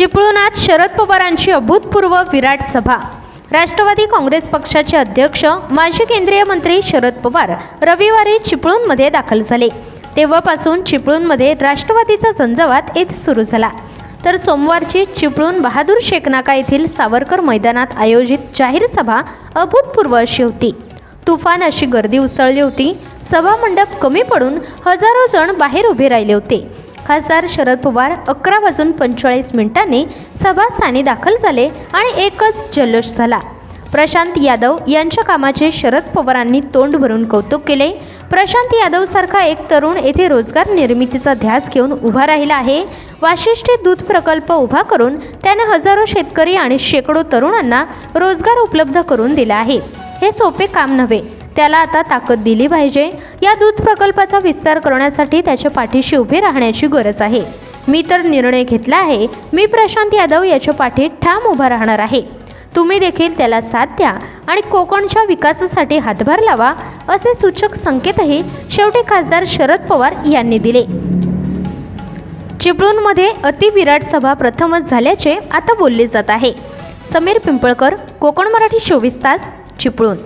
चिपळूणात शरद पवारांची अभूतपूर्व विराट सभा. राष्ट्रवादी काँग्रेस पक्षाचे अध्यक्ष माजी केंद्रीय मंत्री शरद पवार रविवारी चिपळूणमध्ये दाखल झाले. तेव्हापासून चिपळूणमध्ये राष्ट्रवादीचा झंझावात येथे सुरू झाला. तर सोमवारची चिपळूण बहादूर शेखनाका येथील सावरकर मैदानात आयोजित जाहीर सभा अभूतपूर्व अशी होती. तुफान अशी गर्दी उसळली होती. सभामंडप कमी पडून हजारो जण बाहेर उभे राहिले होते. खासदार शरद पवार अकरा वाजून पंचेचाळीस मिनिटांनी सभास्थानी दाखल झाले आणि एकच जल्लोष झाला. प्रशांत यादव यांच्या कामाचे शरद पवारांनी तोंड भरून कौतुक केले. प्रशांत यादवसारखा एक तरुण येथे रोजगार निर्मितीचा ध्यास घेऊन उभा राहिला आहे. वाशिष्ठी दूध प्रकल्प उभा करून त्याने हजारो शेतकरी आणि शेकडो तरुणांना रोजगार उपलब्ध करून दिला आहे. हे सोपे काम नव्हे. त्याला आता ताकद दिली पाहिजे. या दूध प्रकल्पाचा विस्तार करण्यासाठी त्याच्या पाठीशी उभे राहण्याची गरज आहे. मी तर निर्णय घेतला आहे. मी प्रशांत यादव याच्या पाठी ठाम उभा राहणार आहे. तुम्ही देखील त्याला साथ द्या आणि कोकणच्या विकासासाठी हातभार लावा असे सूचक संकेतही शेवटी खासदार शरद पवार यांनी दिले. चिपळूणमध्ये अतिविराट सभा प्रथमच झाल्याचे आता बोलले जात आहे. समीर पिंपळकर कोकण मराठी चोवीस तास चिपळूण.